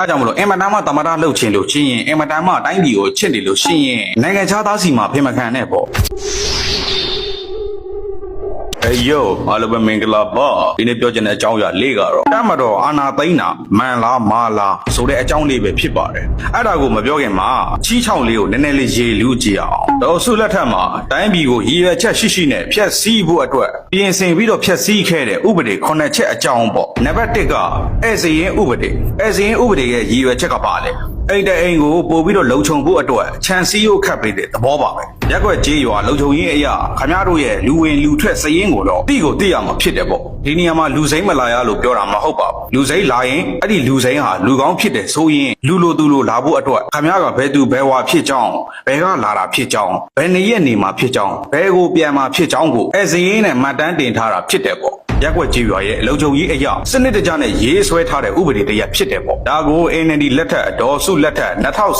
အဲကြောင့်မလို့အင်မတန်မှသမထလှုပ်ချင်လို့ချင်းရင်အင်မတန်မှတိုင်းပြည်ကိုချစ်တယ်လို့ရှင်းရင်နိုင်ငံခြားသားစီမှာဖေမခံနဲ့ပေါ့ အေးယိုအားလုံးပဲမင်္ဂလာပါဒီနေ့ပြောချင်တဲ့အကြောင်းအရာလေးကတော့တမတော်အာနာသိန်းတာမန်လားမာလားဆိုတဲ့အကြောင်းလေးပဲဖြစ်ပါတယ်အဲ့ဒါကိုမပြောခင်မှာချီးချောင်းလေးကိုနည်းနည်းလေးရေလူကြည့်အောင်တော်ဆုလက်ထက်မှာတိုင်းပြည်ကိုရည်ရွယ်ချက်ရှိရှိနဲ့ဖျက်ဆီးဖို့အတွက်ပြင်ဆင်ပြီးတော့ဖျက်ဆီးခဲ့တဲ့ဥပဒေခုနှစ်ချက်အကြောင်းပေါ့နံပါတ်1ကဧည့်စရင်ဥပဒေဧည့်စရင်ဥပဒေရဲ့ရည်ရွယ်ချက်ကပါလေ အိမ်တဲ့အိမ်ကိုပို့ပြီးတော့လုံခြုံဖို့အတွက်ခြံစည်းရိုးခတ်ပေးတဲ့သဘောပါပဲရက်ွက်ကြေးရွာလုံခြုံရေးအရာခမရတို့ရဲ့လူဝင်လူထွက်စည်ရင်းကိုတော့တိကိုတိရမှာဖြစ်တယ်ပေါ့ဒီနေရာမှာလူစိမ့်မလာရလို့ပြောတာမဟုတ်ပါဘူးလူစိမ့်လာရင်အဲ့ဒီလူစိမ့်ဟာလူကောင်းဖြစ်တယ်ဆိုရင်လူလိုသူလိုလာဖို့အတွက်ခမရကဘယ်သူဘယ်ဝါဖြစ်ကြောင်းဘယ်ကလာတာဖြစ်ကြောင်းဘယ်နေရက်နေမှာဖြစ်ကြောင်းဘယ်ကိုပြန်มาဖြစ်ကြောင်းကိုအဲစည်ရင်းနဲ့မှတ်တမ်းတင်ထားတာဖြစ်တယ်ပေါ့ ရက်ွက်ကြီးရွာရဲ့အလုံခြုံရေးအရာစနစ်တကျနဲ့ရေးဆွဲထားတဲ့ဥပဒေတရက်ဖြစ်တယ်ပေါ့ဒါကို NND လက်ထက်အတော်စုလက်ထက်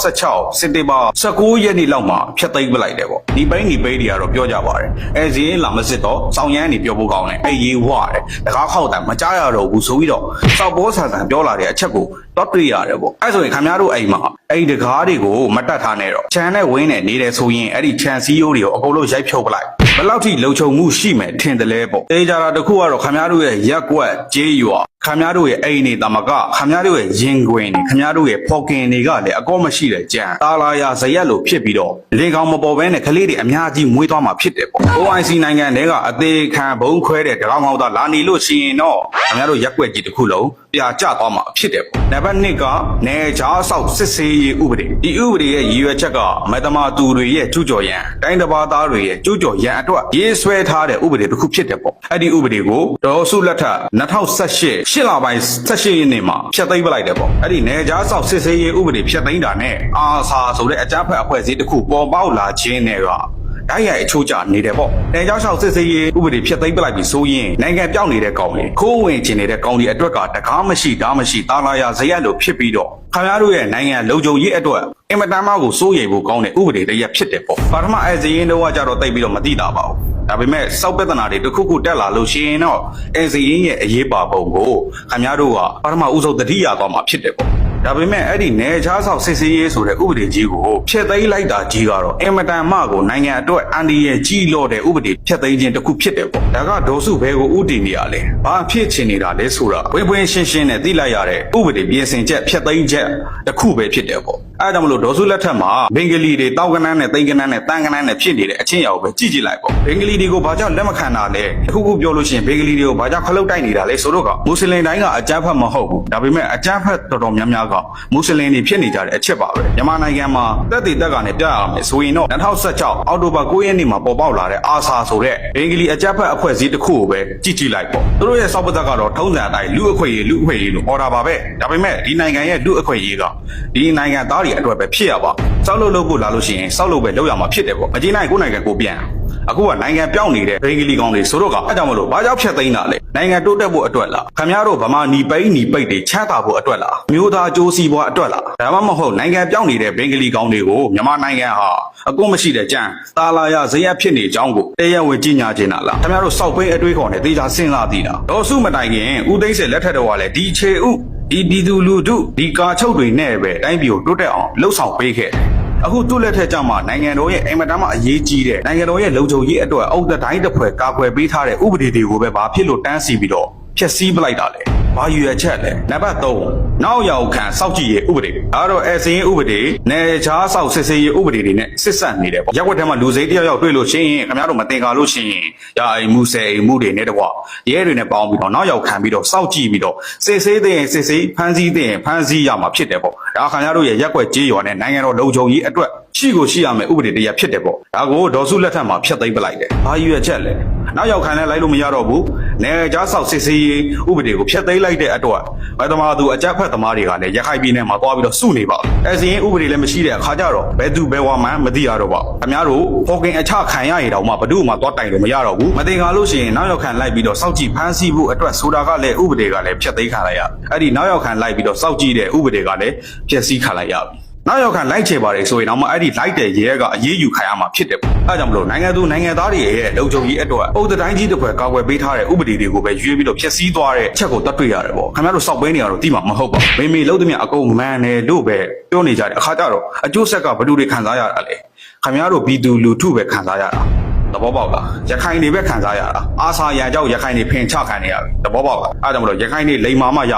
2016စက်တင်ဘာ19ရက်နေ့လောက်မှာဖျက်သိမ်းပလိုက်တယ်ပေါ့ဒီပိုင်းဒီပိုင်းတွေကတော့ပြောကြပါတယ်အဲဇင်းလာမစစ်တော့စောင်းရမ်းနေပြောဖို့ကောင်းတယ်အဲရေးဝရတယ်တကားခောက်တယ်မကြားရတော့ဘူးဆိုပြီးတော့စောက်ဘောဆန်ဆန်ပြောလာတဲ့အချက်ကို တော့တွေ့ရတယ်ပေါ့အဲဆိုရင်ခင်ဗျားတို့အိမ်မှာအဲ့ဒီတကားတွေကိုမတတ်ထားနဲ့တော့ခြံနဲ့ဝင်းနဲ့နေတယ်ဆိုရင်အဲ့ဒီခြံစည်းရိုးတွေကိုအကုန်လုံးရိုက်ဖြုတ်ပလိုက်ဘယ်လောက်ထိလုံခြုံမှုရှိမယ်ထင်တယ်လဲပေါ့တေးကြတာတစ်ခုကတော့ခမများတို့ရဲ့ရက်ကွက်ကြေးရွာ ခမများတို့ရဲ့အိမ်နေတမကခမများတို့ရဲ့ရင်ခွင်နေခမများတို့ရဲ့ဖော်ကင်တွေကလည်းအကောမရှိတဲ့ကြံတာလာယာဇရက်လိုဖြစ်ပြီးတော့လေကောင်မပေါ်ဘဲနဲ့ကလေးတွေအများကြီးမွေးသွားမှာဖြစ်တယ်ပေါ့ OIC နိုင်ငံတွေကအသေးခံဘုံခွဲတဲ့တကောင်ဟောက်သားလာနေလို့ရှိရင်တော့ခမများတို့ရက်ကွက်ကြီးတစ်ခုလုံးပြာကျသွားမှာဖြစ်တယ်ပေါ့နံပါတ်1ကနေချားဆောက်စစ်ဆေးရေးဥပဒေဒီဥပဒေရဲ့ရည်ရွယ်ချက်ကမတမာသူတွေရဲ့ကျူးကျော်ရန်တိုင်းတစ်ပါးသားတွေရဲ့ကျူးကျော်ရန်အတွက်ရေးဆွဲထားတဲ့ဥပဒေတစ်ခုဖြစ်တယ်ပေါ့အဲ့ဒီဥပဒေကိုဒေါ်စုလက်ထက်2018ရှစ်လပိုင်း18ရက်နေ့မှာဖျက်သိမ်းပလိုက်တယ်ပေါ့အဲ့ဒီနေချားဆောက်စစ်ဆေးရေးဥပဒေဖျက်သိမ်းတာနဲ့အာဆာဆိုတဲ့အကြမ်းဖက်အဖွဲ့အစည်းတစ်ခုပေါ်ပေါက်လာခြင်းနဲ့ကတိုက်ရိုက်အချိုးကျနေတယ်ပေါ့။တန်ကြောက်ရှောက်စစ်စေးရေးဥပဒေဖြတ်သိမ်းပလိုက်ပြီဆိုရင်နိုင်ငံပြောင်းနေတဲ့ကောင်တွေခိုးဝင်ကျင်နေတဲ့ကောင်တွေအတွက်ကတကားမရှိဓာမရှိတာလာရဇရက်လို့ဖြစ်ပြီးတော့ခင်ဗျားတို့ရဲ့နိုင်ငံလုံခြုံရေးအတွက်အင်မတန်မှကိုစိုးရိမ်ဖို့ကောင်းတဲ့ဥပဒေတစ်ရပ်ဖြစ်တယ်ပေါ့။ပထမအဲဇရင်တော့ကြတော့တိတ်ပြီးတော့မသိတာပါဘူး။ ဒါပေမဲ့စောက်ပြဿနာတွေတစ်ခုခုတက်လာလို့ရှိရင်တော့အဲဇရင်ရဲ့အရေးပါပုံကိုခင်ဗျားတို့ကပထမဦးဆုံးသတိရသွားမှာဖြစ်တယ်ပေါ့။ဒါပေမဲ့အဲ့ဒီနယ်ခြားဆောက်စစ်ဆေးရေးဆိုတဲ့ဥပဒေကြီးကိုဖျက်သိမ်းလိုက်တာကြီးကတော့အင်မတန်မှကိုနိုင်ငံအတွက်အန်ဒီရဲ့ကြီးလို့တဲ့ဥပဒေဖျက်သိမ်းခြင်းတစ်ခုဖြစ်တယ်ပေါ့ဒါကဒေါ်စုဘဲကိုဥတည်နေရလဲဘာဖြစ်ချင်နေတာလဲဆိုတာဝင်းဝင်းရှင်းရှင်းနဲ့သိလိုက်ရတဲ့ဥပဒေပြင်ဆင်ချက်ဖျက်သိမ်းချက်တစ်ခုပဲဖြစ်တယ်ပေါ့ အဲဒါကြောင့်မလို့ဒေါ်စုလက်ထက်မှာဘင်္ဂလီတွေတောက်ကနန်းနဲ့တိန်ကနန်းနဲ့တန်ကနန်းနဲ့ဖြစ်နေတဲ့အချင်းအရာကိုပဲကြည့်ကြည့်လိုက်ပေါ့ဘင်္ဂလီတွေကိုဘာကြောင့်လက်မခံတာလဲအခုခုပြောလို့ရှိရင်ဘင်္ဂလီတွေကိုဘာကြောင့်ခလုတ်တိုက်နေတာလဲဆိုတော့ကမွတ်စလင်တိုင်းကအကြမ်းဖက်မဟုတ်ဘူးဒါပေမဲ့အကြမ်းဖက်တော်တော်များများကမွတ်စလင်တွေဖြစ်နေကြတဲ့အချက်ပါပဲမြန်မာနိုင်ငံမှာတက်တည်တက်ကနေပြရအောင်ဆိုရင်တော့2016အောက်တိုဘာ9ရက်နေ့မှာပေါ်ပေါက်လာတဲ့အာဆာဆိုတဲ့ဘင်္ဂလီအကြမ်းဖက်အဖွဲ့အစည်းတစ်ခုကိုပဲကြည့်ကြည့်လိုက်ပေါ့သူတို့ရဲ့စောက်ပသက်ကတော့ထုံးစံအတိုင်းလူအခွင့်အရေးလူအခွင့်အရေးလို့အော်ဒါပါပဲဒါပေမဲ့ဒီနိုင်ငံရဲ့လူအခွင့်အရေးကဒီနိုင်ငံသားတွေအတွက်ပဲဖြစ်ရပါစောက်လို့လို့ဖို့လာလို့ရှိရင်စောက်လို့ပဲလုပ်ရမှာဖြစ်တယ်ပေါ့မကြီးနိုင်ကိုယ်နိုင်ငံကိုပြန်အခုကနိုင်ငံပြောင်းနေတဲ့ဘင်္ဂလီကောင်တွေဆိုတော့ကအဲ့ကြောင့်မလို့ဘာကြောင့်ဖြတ်သိမ်းတာလဲနိုင်ငံတိုးတက်ဖို့အတွက်လားခင်ဗျားတို့ဗမာနီပိန်းနီပိတ်တွေချမ်းသာဖို့အတွက်လားမျိုးသားကြိုးစီးပွားအတွက်လားဒါမှမဟုတ်နိုင်ငံပြောင်းနေတဲ့ဘင်္ဂလီကောင်တွေကိုမြန်မာနိုင်ငံဟာအကုန်မရှိတဲ့ကြမ်းတာလာရဇယက်ဖြစ်နေကြောင်းကိုတရားဝင်ကြီးညာခြင်းလားခင်ဗျားတို့စောက်ပိန်းအတွေးခေါ်နေတေချာစဉ်းစားသေးတာဒေါ်စုမတိုင်ခင်ဦးသိန်းစေလက်ထက်တော်ကလည်းဒီခြေဥ ဒီပြည်သူလူထုဒီကာချုပ်တွေနဲ့ပဲတိုင်းပြည်ကိုတိုးတက်အောင်လှုပ်ဆောင်ပေးခဲ့တယ်အခုသူ့လက်ထက်ကျမှနိုင်ငံတော်ရဲ့အင်မတန်မှအရေးကြီးတဲ့နိုင်ငံတော်ရဲ့လုံခြုံရေးအတွက်အုပ်တဲ့တိုင်းတစ်ဖွဲ့ကာကွယ်ပေးထားတဲ့ဥပဒေတွေကိုပဲဘာဖြစ်လို့တန်းစီပြီးတော့ဖျက်ဆီးပလိုက်တာလဲ ဘာယူရချက်လဲနံပါတ်3နောက်ရောက်ခံစောက်ကြည့်ရေးဥပဒေဒါတော့အဲစင်းရေးဥပဒေနယ်ခြားစောက်စစ်ဆေးရေးဥပဒေတွေနဲ့စစ်ဆက်နေတယ်ပေါ့ရက်ွက်ထဲမှာလူစိမ်းတစ်ယောက်ယောက်တွေ့လို့ရှိရင်ခင်ဗျားတို့မတင်ကားလို့ရှိရင်ရာအိမ်မှုဆယ်အိမ်မှုတွေနဲ့တကွရဲတွေနဲ့ပေါင်းပြီးတော့နောက်ရောက်ခံပြီးတော့စောက်ကြည့်ပြီးတော့စစ်ဆေးတဲ့စစ်ဆေးဖမ်းဆီးတဲ့ဖမ်းဆီးရမှာဖြစ်တယ်ပေါ့ဒါခင်ဗျားတို့ရဲ့ရက်ွက်ကြေးရွာနဲ့နိုင်ငံတော်လုံခြုံရေးအတွက်ရှိကိုရှိရမယ်ဥပဒေတရားဖြစ်တယ်ပေါ့ဒါကိုဒေါ်စုလက်ထက်မှာဖျက်သိမ်းပလိုက်တယ်ဘာရွယ်ချက်လဲနောက်ရောက်ခံလဲလိုက်လို့မရတော့ဘူး နေကြားဆောက်စစ်ဆေးရေးဥပဒေကိုဖျက်သိမ်းလိုက်တဲ့အတွက်ဘယ်သမားသူအကြက်ဖက်သမားတွေကလည်းရခိုင်ပြည်နယ်မှာသွားပြီးတော့စုနေပါအဲစရင်ဥပဒေလည်းမရှိတဲ့အခါကျတော့ဘယ်သူဘယ်ဝါမှမသိရတော့ပါအများတို့ဖော်ကင်အချခံရရတော့မှဘယ်သူမှသွားတိုင်လို့မရတော့ဘူးမတင်ကားလို့ရှိရင်နောက်ရောက်ခံလိုက်ပြီးတော့စောက်ကြည့်ဖမ်းဆီးဖို့အတွက်ဆိုတာကလည်းဥပဒေကလည်းဖျက်သိမ်းခံလိုက်ရအဲ့ဒီနောက်ရောက်ခံလိုက်ပြီးတော့စောက်ကြည့်တဲ့ဥပဒေကလည်းဖျက်ဆီးခံလိုက်ရပြီ နောက်ရောက်ခံလိုက်ချေပါတယ်ဆိုရင်တော့မှအဲ့ဒီလိုက်တဲ့ရဲကအရေးယူခံရမှာဖြစ်တယ်ပေါ့အဲဒါကြောင့်မလို့နိုင်ငံသူနိုင်ငံသားတွေရဲ့လုံခြုံရေးအတွက်အုပ်တိုင်းကြီးတစ်ခွဲကာကွယ်ပေးထားတဲ့ဥပဒေတွေကိုပဲရွေးပြီးတော့ဖျက်ဆီးသွားတဲ့အချက်ကိုတတ်တွေ့ရတယ်ပေါ့ခင်ဗျားတို့စောက်ပေးနေရတော့တိမှာမဟုတ်ပါဘူးမိမိလုံးသမျှအကုန်မှန်တယ်လို့ပဲပြောနေကြတယ်အခါကျတော့အကျိုးဆက်ကဘယ်သူတွေခံစားရတာလဲခင်ဗျားတို့ပြည်သူလူထုပဲခံစားရတာ သဘောပေါက်လားရခိုင်တွေပဲခံစားရတာအာစာရန်ကြောင့်ရခိုင်တွေဖင်ချခံနေရပြီသဘောပေါက်လားအဲဒါကြောင့်မလို့ရခိုင်တွေလိမ်မာမရ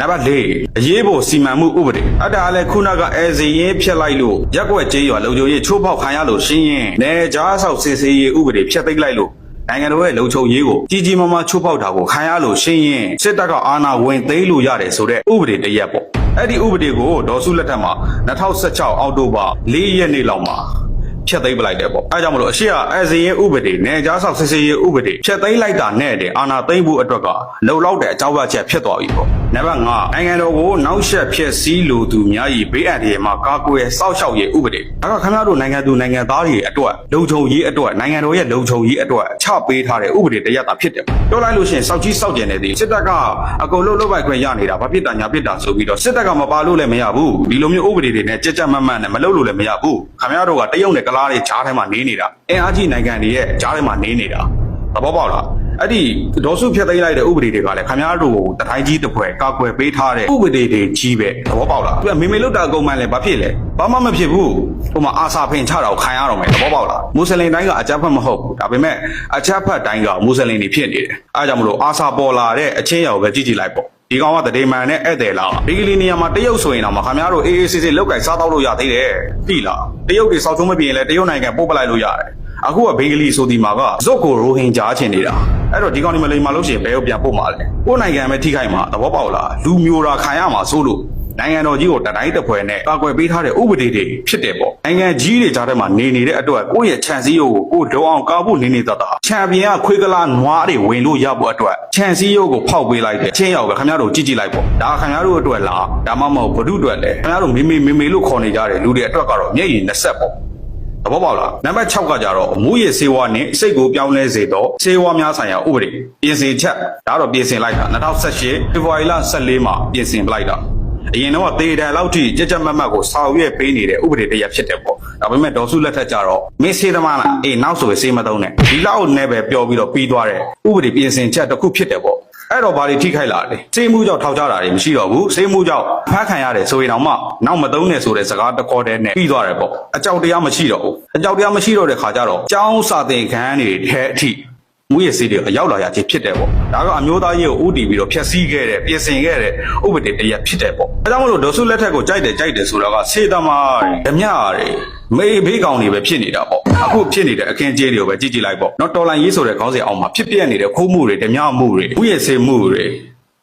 နံပါတ်၄အရေးပေါ်စီမံမှုဥပဒေအဲ့ဒါလည်းခုနကအဲဇီရင်ဖျက်လိုက်လို့ရက်ွက်ကြေးရွာလုံခြုံရေးချိုးဖောက်ခံရလို့ရှင်းရင်နေကြားဆောက်စစ်ဆေးရေးဥပဒေဖျက်သိမ်းလိုက်လို့နိုင်ငံတော်ရဲ့လုံခြုံရေးကိုကြီးကြီးမားမားချိုးဖောက်တာကိုခံရလို့ရှင်းရင်စစ်တပ်ကအာဏာဝင်သိမ်းလို့ရတယ်ဆိုတဲ့ဥပဒေတစ်ရပ်ပေါ့အဲ့ဒီဥပဒေကိုဒေါ်စုလက်ထက်မှာ2016အောက်တိုဘာ4ရက်နေ့လောက်မှာ ဖြတ်သိမ်းပလိုက်တယ်ပေါ့အဲဒါကြောင့်မလို့အရှိအအစရင်ဥပဒေနယ်ကြားဆောက်စစ်စစ်ရေးဥပဒေဖြတ်သိမ်းလိုက်တာနဲ့တဲ့အာဏာသိမ်းဖို့အတွက်ကလုံလောက်တဲ့အကြောင်းပြချက်ဖြစ်သွားပြီပေါ့ နံပါတ်5နိုင်ငံတော်ကိုနောက်ဆက်ဖြစ်စည်းလိုသူများ၏ဘေးအန္တရာယ်မှကာကွယ်စောင့်ရှောက်ရေးဥပဒေဒါကခင်ဗျားတို့နိုင်ငံသူနိုင်ငံသားတွေအတွက်လုံခြုံရေးအတွက်နိုင်ငံတော်ရဲ့လုံခြုံရေးအတွက်ချပေးထားတဲ့ဥပဒေတစ်ရပ်သာဖြစ်တယ်ပေါ့ပြောလိုက်လို့ရှိရင်စောက်ကြီးစောက်ကျင်နေသည်စစ်တပ်ကအကုန်လုံးလုတ်ပိုက်ခွင့်ရနေတာဘာဖြစ်တာညာဖြစ်တာဆိုပြီးတော့စစ်တပ်ကမပါလို့လည်းမရဘူးဒီလိုမျိုးဥပဒေတွေနဲ့ကြက်ကြက်မတ်မတ်နဲ့မလုပ်လို့လည်းမရဘူးခင်ဗျားတို့ကတရုတ်နဲ့ကလားတွေကြားထဲမှာနေနေတာအင်အားကြီးနိုင်ငံတွေရဲ့ကြားထဲမှာနေနေတာသဘောပေါက်လား အဲ့ဒီဒေါ်စုဖြတ်သိမ်းလိုက်တဲ့ဥပဒေတွေကလည်းခင်ဗျားတို့ကိုတတိုင်းကြီးတစ်ဖွဲကာကွယ်ပေးထားတဲ့ဥပဒေတွေကြီးပဲသဘောပေါက်လားသူကမေမေလွတ်တာအကုန်မှန်လဲဘာဖြစ်လဲဘာမှမဖြစ်ဘူးဟိုမှာအာစာဖင်ချတာကိုခံရတော့မယ်သဘောပေါက်လားမွတ်စလင်တိုင်းကအကြမ်းဖက်မဟုတ်ဘူးဒါပေမဲ့အကြမ်းဖက်တိုင်းကမွတ်စလင်တွေဖြစ်နေတယ်အဲဒါကြောင့်မလို့အာစာပေါ်လာတဲ့အချင်းရောပဲကြည့်ကြည့်လိုက်ပေါ့ဒီကောင်ကတဒေမန်နဲ့ဧည့်သည်လားဒီကလေးနေရာမှာတရုတ်ဆိုရင်တော့မခင်ဗျားတို့အေးအေးဆေးဆေးလောက်ကင်စားတော့လို့ရသေးတယ်ပြီလားတရုတ်တွေစောက်ချုံးမပြင်းလဲတရုတ်နိုင်ငံပို့ပလိုက်လို့ရတယ် အခုကဘေးကလေးဆိုဒီမှာကဇွတ်ကိုရိုဟင်ဂျာချင်နေတာအဲ့တော့ဒီကောင်ဒီမလိမ္မာလို့ရှိရင်ဘယ်ကိုပြန်ပို့မှာလဲကိုယ်နိုင်ငံပဲထိခိုက်မှာသဘောပေါက်လားလူမျိုးရာခံရမှာစိုးလို့နိုင်ငံတော်ကြီးကိုတတိုင်းတစ်ဖွဲနဲ့ကာကွယ်ပေးထားတဲ့ဥပဒေတွေဖြစ်တယ်ပေါ့နိုင်ငံကြီးတွေကြားထဲမှာနေနေတဲ့အတွက်ကိုယ့်ရဲ့ခြံစည်းရုပ်ကိုကိုယ်ဒေါအောင်ကာဖို့နေနေတတ်တာချန်ပီယံကခွေးကလာနွားတွေဝင်လို့ရဖို့အတွက်ခြံစည်းရုပ်ကိုဖောက်ပေးလိုက်တယ်ချင်းရောက်ပဲခင်ဗျားတို့ကြည့်ကြည့်လိုက်ပေါ့ဒါခင်ဗျားတို့အတွက်လားဒါမှမဟုတ်ဘု து အတွက်လဲခင်ဗျားတို့မေမေမေမေလို့ခေါ်နေကြတယ်လူတွေအတွက်ကတော့မျက်ရည်နှစ်ဆက်ပေါ့ သဘောပေါက်လားနံပါတ်6ကကြတော့အမှုရစေဝါနဲ့စိတ်ကိုပြောင်းလဲစေတော့စေဝါများဆိုင်ရာဥပဒေပြင်ဆင်ချက်ဒါတော့ပြင်ဆင်လိုက်တာ2018ဖေဖော်ဝါရီလ14မှာပြင်ဆင်ပလိုက်တာအရင်တော့တေတန်လောက်ထိကြက်ကြက်မတ်မတ်ကိုဆောင်ရွက်ပေးနေတဲ့ဥပဒေတစ်ရပ်ဖြစ်တယ်ပေါ့ဒါပေမဲ့ဒေါ်စုလက်ထက်ကြတော့မင်းစေးသမားလားအေးနောက်ဆိုရင်စေးမသုံးနဲ့ဒီလောက်နဲ့ပဲပြောပြီးတော့ပြီးသွားတယ်ဥပဒေပြင်ဆင်ချက်တစ်ခုဖြစ်တယ်ပေါ့ အဲ့တော့ဘာတွေထိခိုက်လာလဲစေးမှုကြောင့်ထောက်ကြတာတွေမရှိတော့ဘူးစေးမှုကြောင့်ဖမ်းခံရတယ်ဆိုရင်တော့မှနောက်မသုံးနဲ့ဆိုတဲ့စကားတစ်ခေါက်တည်းနဲ့ပြီးသွားတယ်ပေါ့အကြောက်တရားမရှိတော့ဘူးအကြောက်တရားမရှိတော့တဲ့ခါကျတော့ကျောင်းစာသင်ခန်းတွေထဲအထိ မူရစီတွေအရောက်လာရခြင်းဖြစ်တယ်ပေါ့ဒါကအမျိုးသားရေးကိုဥတီပြီးတော့ဖျက်ဆီးခဲ့တဲ့ပြင်ဆင်ခဲ့တဲ့ဥပဒေတရက်ဖြစ်တယ်ပေါ့အဲဒါကြောင့်မလို့ဒေါ်စုလက်ထက်ကိုကြိုက်တယ်ကြိုက်တယ်ဆိုတော့ကစေတမားတွေဓမြတွေမေးဘေးကောင်တွေပဲဖြစ်နေတာပေါ့အခုဖြစ်နေတဲ့အခင်းကျင်းတွေကိုပဲကြည့်ကြည့်လိုက်ပေါ့နော်တော်လိုင်းရေးဆိုတဲ့ခေါင်းစဉ်အောင်မှာဖြစ်ပြနေတဲ့ခိုးမှုတွေဓမြမှုတွေဥယျာဉ်စေမှုတွေ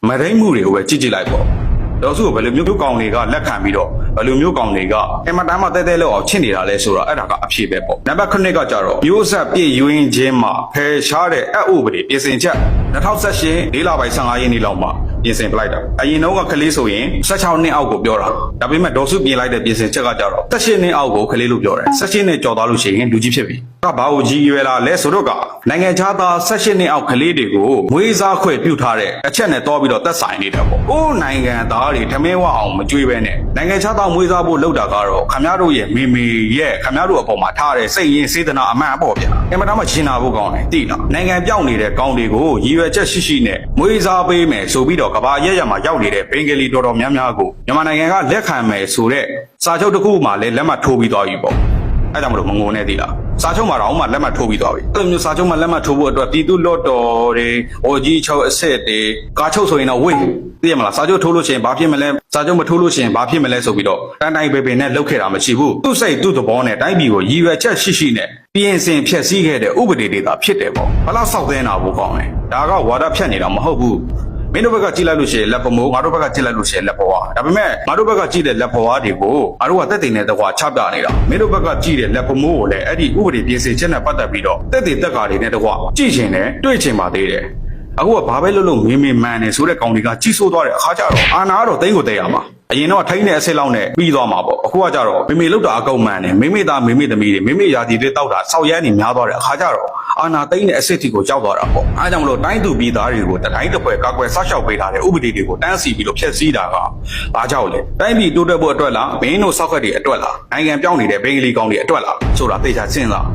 မရိမ့်မှုတွေကိုပဲကြည့်ကြည့်လိုက်ပေါ့ တော့စုကိုဘယ်လိုမျိုးကောင်တွေကလက်ခံပြီးတော့ဘယ်လိုမျိုးကောင်တွေကအင်မတန်မှတဲတဲလောက်အောင်ချစ်နေတာလဲဆိုတော့အဲ့ဒါကအဖြစ်ပဲပေါ့နံပါတ်9ကကြတော့မျိုးဆက်ပြည့်ယူရင်းချင်းမှာဖယ်ရှားတဲ့အဥပဒေပြင်ဆင်ချက်2018လေးလပိုင်း15ရက်နေ့လောက်မှာပြင်ဆင်ပလိုက်တာအရင်တော့ကကလေးဆိုရင်16နှစ်အောက်ကိုပြောတာဒါပေမဲ့ဒေါ်စုပြင်လိုက်တဲ့ပြင်ဆင်ချက်ကကြတော့18နှစ်အောက်ကိုကလေးလို့ပြောတယ်18နှစ်ကျော်သွားလို့ရှိရင်လူကြီးဖြစ်ပြီကဘာကိုကြီးရွယ်လာလဲဆိုတော့က နိုင်ငံခြားသား18နှစ်အောက်ကလေးတွေကိုမွေးစားခွင့်ပြုထားတဲ့အချက်နဲ့တော့ပြီးတော့သက်ဆိုင်နေတယ်ပေါ့ကိုယ်နိုင်ငံသားတွေထမင်းဝအောင်မကြွေးပဲနဲ့နိုင်ငံခြားသားမွေးစားဖို့လုပ်တာကတော့ခမရတို့ရဲ့မေမေရဲ့ခမရတို့အပေါ်မှာထားတဲ့စိတ်ရင်းစေတနာအမှန်ပေါ့ဗျာအင်မတန်မှရှင်းတာဖို့ကောင်းတယ်တိလားနိုင်ငံပြောင်းနေတဲ့ကောင်းတွေကိုရည်ရွယ်ချက်ရှိရှိနဲ့မွေးစားပေးမယ်ဆိုပြီးတော့ကဘာရက်ရက်မှာရောက်နေတဲ့ဘင်္ဂလီတော်တော်များများကိုမြန်မာနိုင်ငံကလက်ခံမယ်ဆိုတဲ့စာချုပ်တစ်ခုမှလည်းလက်မှတ်ထိုးပြီးသွားပြီပေါ့ အဲ့ဒါမလို့မငုံနဲ့သေးလားစာချုပ်မှာတော့မှလက်မှတ်ထိုးပြီးသွားပြီအဲ့လိုမျိုးစာချုပ်မှာလက်မှတ်ထိုးဖို့အတွက်ပြည်သူလော့တော်တွေဟိုကြီးချုပ်အစ်စ်တွေကာချုပ်ဆိုရင်တော့ဝေးသိရမလားစာချုပ်ထိုးလို့ရှိရင်ဘာဖြစ်မလဲစာချုပ်မထိုးလို့ရှိရင်ဘာဖြစ်မလဲဆိုပြီးတော့တန်တိုင်းပေပေနဲ့လှုပ်ခဲ့တာမရှိဘူးသူ့စိတ်သူ့သဘောနဲ့တိုင်းပြည်ကိုရည်ရွယ်ချက်ရှိရှိနဲ့ပြင်ဆင်ဖြည့်ဆည်းခဲ့တဲ့ဥပဒေတွေသာဖြစ်တယ်ပေါ့ဘလောက်စောက်သင်းတာဘူးကောင်းတယ်ဒါကဝါဒဖြတ်နေတာမဟုတ်ဘူး မင်းတို့ဘက်ကကြည့်လိုက်လို့ရှိရင်လက်ပမိုးငါတို့ဘက်ကကြည့်လိုက်လို့ရှိရင်လက်ပွားဒါပေမဲ့ငါတို့ဘက်ကကြည့်တဲ့လက်ပွားတွေကိုငါတို့ကတက်တင်တဲ့တကွာချပြနေတာမင်းတို့ဘက်ကကြည့်တဲ့လက်ပမိုးကိုလည်းအဲ့ဒီဥပဒေပြင်ဆင်ချက်နဲ့ပတ်သက်ပြီးတော့တက်တင်တက်ကာတွေနဲ့တကွာကြည့်ချင်တယ်တွေ့ချင်ပါသေးတယ်အခုကဘာပဲလုပ်လို့မင်းမင်းမှန်နေဆိုတဲ့ကောင်တွေကကြီးစိုးသွားတဲ့အခါကျတော့အာနာကတော့တိမ့်ကိုတိတ်ရမှာအရင်တော့ထိုင်းတဲ့အဆစ်လောက်နဲ့ပြီးသွားမှာပေါ့အခုကကြတော့မိမိလောက်တာအကုန်မှန်တယ်မိမိသားမိမိသမီးတွေမိမိရာသီတွေတောက်တာဆောက်ရမ်းနေများသွားတဲ့အခါကျတော့ အာဏာသိမ်းတဲ့အဆင့်အထိကိုကြောက်သွားတာပေါ့အဲဒါကြောင့်မလို့တိုင်းသူပြည်သားတွေကိုတတိုင်းတစ်ဖွဲကာကွယ်ဆောက်ရှောက်ပေးထားတဲ့ဥပဒေတွေကိုတန်းစီပြီးတော့ဖျက်ဆီးတာကဘာကြောင့်လဲတိုင်းပြည်တိုးတက်ဖို့အတွက်လားမင်းတို့စောက်ခက်တွေအတွက်လားနိုင်ငံပြောင်းနေတဲ့ဘင်္ဂလီကောင်တွေအတွက်လားဆိုတာသိချာစဉ်းစား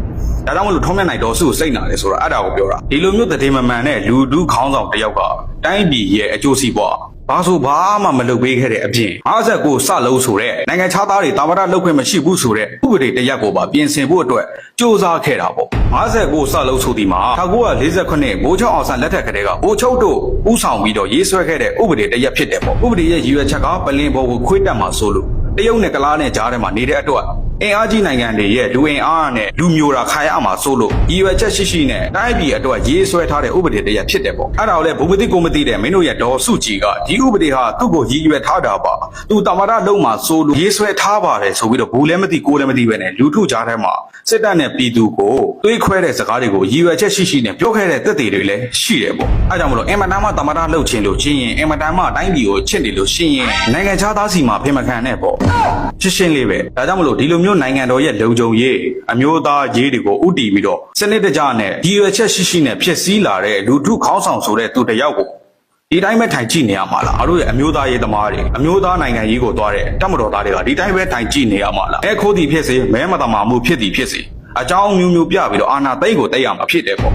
ဒါကြောင့်မလို့ထုံးမြတ်နိုင်တော်စုကိုစိတ်နာတယ်ဆိုတာအဲ့ဒါကိုပြောတာဒီလိုမျိုးတည်မမှန်တဲ့လူဒုခေါင်းဆောင်တစ်ယောက်ကတိုင်းပြည်ရဲ့အကျိုးစီးပွားဘာဆိုဘာမှမလုပ်ပေးခဲ့တဲ့အပြင်59စလုံးဆိုတဲ့နိုင်ငံခြားသားတွေတာဝရလုပ်ခွင့်မရှိဘူးဆိုတဲ့ဥပဒေတစ်ရပ်ကိုပါပြင်ဆင်ဖို့အတွက်စ조사ခဲ့တာပေါ့59စလုံးဆိုဒီမှာ1948ဘိုးချုပ်အောင်ဆန်းလက်ထက်ကတည်းကဘိုးချုပ်တို့ဥဆောင်ပြီးတော့ရေးဆွဲခဲ့တဲ့ဥပဒေတစ်ရပ်ဖြစ်တယ်ပေါ့ဥပဒေရဲ့ရည်ရွယ်ချက်ကပလင်ဘော်ကိုခွေးတက်မှာဆိုလို့ တရုတ်နဲ့ကလားနဲ့ကြားထဲမှာနေတဲ့အတွက်အင်အားကြီးနိုင်ငံတွေရဲ့လူအင်အားနဲ့လူမျိုးတာခါရမှာစိုးလို့ရည်ရွယ်ချက်ရှိရှိနဲ့တိုင်းပြည်အတွက်ရေးဆွဲထားတဲ့ဥပဒေတရဖြစ်တယ်ပေါ့အဲ့ဒါကိုလည်းဘူပတိကိုမသိတဲ့မင်းတို့ရဲ့ဒေါ်စုကြည်ကဒီဥပဒေဟာသူ့ကိုရည်ရွယ်ထားတာပါသူတမရလုံးမှာစိုးလို့ရေးဆွဲထားပါတယ်ဆိုပြီးတော့ဘူးလည်းမသိကိုလည်းမသိပဲနဲ့လူထုကြားထဲမှာစစ်တပ်နဲ့ပြည်သူကိုတွေးခွဲတဲ့စကားတွေကိုရည်ရွယ်ချက်ရှိရှိနဲ့ပြောခဲ့တဲ့သက်သေတွေလည်းရှိတယ်ပေါ့အဲ့ကြောင့်မလို့အင်မတန်မှတမရလှုပ်ခြင်းလို့ချင်းရင်အင်မတန်မှတိုင်းပြည်ကိုချစ်တယ်လို့ရှင်းရင်နိုင်ငံခြားသားစီမှာဖေမခံနဲ့ပေါ့ရှင်းရှင်းလေးပဲဒါကြောင့်မလို့ဒီလိုမျိုးနိုင်ငံတော်ရဲ့လုံခြုံရေးအမျိုးသားရေးတွေကိုဥတီပြီးတော့စနစ်တကျနဲ့ဒီရွယ်ချက်ရှိရှိနဲ့ဖြစ်စည်းလာတဲ့လူထုခေါင်းဆောင်ဆိုတဲ့သူတစ်ယောက်ကိုဒီတိုင်းပဲထိုင်ကြည့်နေရမှာလားအားတို့ရဲ့အမျိုးသားရေးသမားတွေအမျိုးသားနိုင်ငံရေးကိုသွားတဲ့တပ်မတော်သားတွေကဒီတိုင်းပဲထိုင်ကြည့်နေရမှာလားအဲခိုးသည်ဖြစ်စေမဲမတမာမှုဖြစ်သည်ဖြစ်စေအကြောင်းမျိုးမျိုးပြပြီးတော့အာဏာသိမ်းကိုတိတ်ရမှာဖြစ်တယ်ပေါ့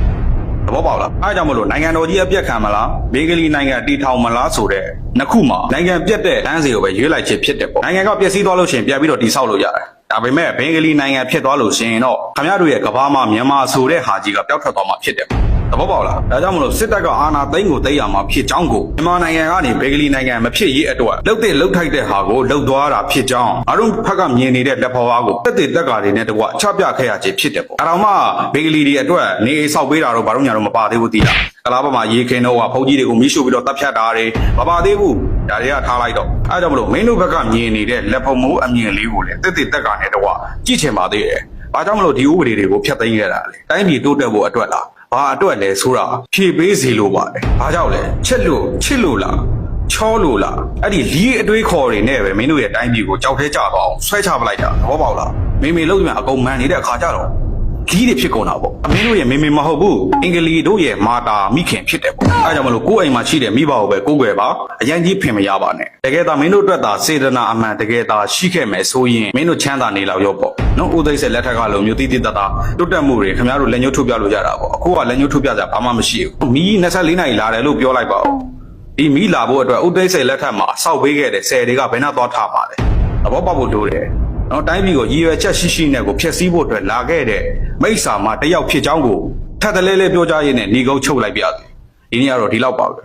သဘောပေါက်လားအဲဒါကြောင့်မလို့နိုင်ငံတော်ကြီးအပြက်ခံမလားဘေဂလီနိုင်ငံတီထောင်မလားဆိုတဲ့နှစ်ခုမှာနိုင်ငံပြက်တဲ့တန်းစီကိုပဲရွေးလိုက်ခြင်းဖြစ်တယ်ပေါ့နိုင်ငံကပျက်စီးသွားလို့ရှိရင်ပြန်ပြီးတော့တိဆောက်လို့ရတယ်ဒါပေမဲ့ဘင်္ဂလီနိုင်ငံဖြစ်သွားလို့ရှိရင်တော့ခင်ဗျားတို့ရဲ့ကဘာမှာမြန်မာဆိုတဲ့ဟာကြီးကပျောက်ထွက်သွားမှာဖြစ်တယ်ပေါ့ သဘောပေါက်လားဒါကြောင့်မလို့စစ်တပ်ကအာဏာသိမ်းကိုသိမ်းရမှာဖြစ်ကြောင်းကိုမြန်မာနိုင်ငံကနေဘင်္ဂလီနိုင်ငံမဖြစ်ရေးအတွက်လှုပ်တဲ့လှုပ်ထိုက်တဲ့ဟာကိုလှုပ်သွားတာဖြစ်ကြောင်းအားလုံးဖက်ကမြင်နေတဲ့လက်ဖော်ဝါးကိုတက်တဲ့တက်ကာတွေနဲ့တကွချပြခဲ့ရခြင်းဖြစ်တယ်ပေါ့အဲတော့မှဘင်္ဂလီတွေအတွက်နေအိမ်ဆောက်ပေးတာတော့ဘာလို့ညာတော့မပါသေးဘူးသိလားကလားပေါ်မှာရေခင်းတော့ကဘုန်းကြီးတွေကိုမီးရှို့ပြီးတော့တပ်ဖြတ်တာတွေမပါသေးဘူးဒါတွေကထားလိုက်တော့အဲကြောင့်မလို့မင်းတို့ဘက်ကမြင်နေတဲ့လက်ဖုံမိုးအမြင်လေးကိုလည်းတက်တဲ့တက်ကာနဲ့တကွကြည့်ချင်ပါသေးတယ်ဘာကြောင့်မလို့ဒီဥပဒေတွေကိုဖျက်သိမ်းခဲ့တာလဲတိုင်းပြည်တိုးတက်ဖို့အတွက်လား ဘာအတွက်လဲဆိုတာဖြည့်ပေးစီလို့ပါတယ်ဘာကြောင့်လဲချစ်လို့ချစ်လို့လားချောလို့လားအဲ့ဒီလီးအတွေးခေါ်တွေနဲ့ပဲမင်းတို့ရဲ့တိုင်းပြည်ကိုကြောက်ထဲကြသွားအောင်ဆွဲချပလိုက်တာသဘောပေါက်လားမေမေလို့ပြန်အကုန်မှန်နေတဲ့အခါကြတော့ လီးတွေဖြစ်ကုန်တာပေါ့အမင်းတို့ရဲ့မေမေမဟုတ်ဘူးအင်္ဂလီတို့ရဲ့မာတာမိခင်ဖြစ်တယ်ပေါ့အဲကြောင့်မလို့ကိုယ့်အိမ်မှာရှိတဲ့မိဘကိုပဲကိုယ်ွယ်ပါအရင်ကြီးဖင်မရပါနဲ့တကယ်တော့မင်းတို့အတွက်သာစေတနာအမှန်တကယ်သာရှိခဲ့မယ်ဆိုရင်မင်းတို့ချမ်းသာနေလောက်ရောပေါ့နော်ဦးသိန်းဆက်လက်ထက်ကလိုမျိုးတိတိတတ်တာတွတ်တက်မှုတွေခင်ဗျားတို့လက်ညှိုးထုတ်ပြလို့ရတာပေါ့အခုကလက်ညှိုးထုတ်ပြကြဘာမှမရှိဘူးမီး24နိုင်လာတယ်လို့ပြောလိုက်ပါဦးဒီမီးလာဖို့အတွက်ဦးသိန်းဆက်လက်ထက်မှာစောက်ပေးခဲ့တဲ့ဆယ်တွေကဘယ်နှသွားထားပါလဲသဘောပေါက်ဖို့လိုတယ် နော်တိုင်းပြည်ကိုရည်ရွယ်ချက်ရှိရှိနဲ့ကိုဖျက်ဆီးဖို့အတွက်လာခဲ့တဲ့မိစ္ဆာမှာတယောက်ဖြစ်ကြောင်းကိုထပ်တလဲလဲပြောကြရင်းနဲ့ညီကုန်းချုပ်လိုက်ပြတယ်ဒီနေ့ကတော့ဒီလောက်ပါပဲ